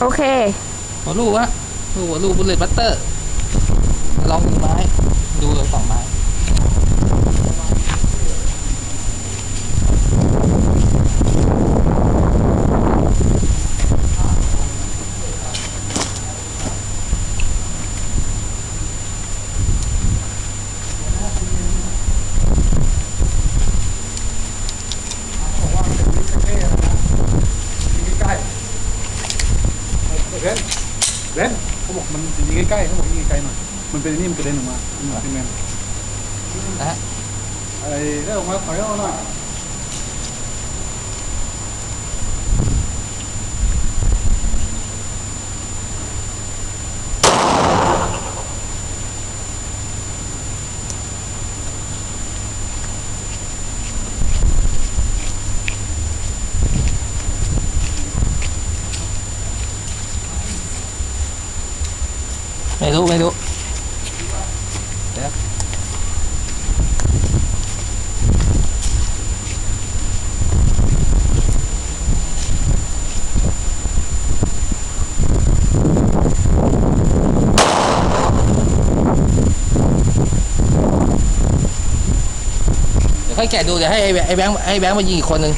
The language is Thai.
โอเค หัวลูกวะลูกหัวลูกบุลเลตบัตเตอร์ลองดูเลยสองไม้ บอกว่ามันเป็นมิตรเท่ๆนะยิงใกล้ๆ เบนเบนเขาบอกมันยิงใกล้ๆเขาบอกยิงไกลๆหน่อยมันเป็นนี่มันกระเด็นออกมามันเป็นแมนนะฮะไอ้ได้ออกมาถอยออกหน่อย ไม่รู้ ไม่รู้เดี๋ยวค่อยแกะดูเดี๋ยวให้ไอ้แบงค์ไอ้แบงค์ไอ้แบงค์มายิงอีกคนหนึ่ง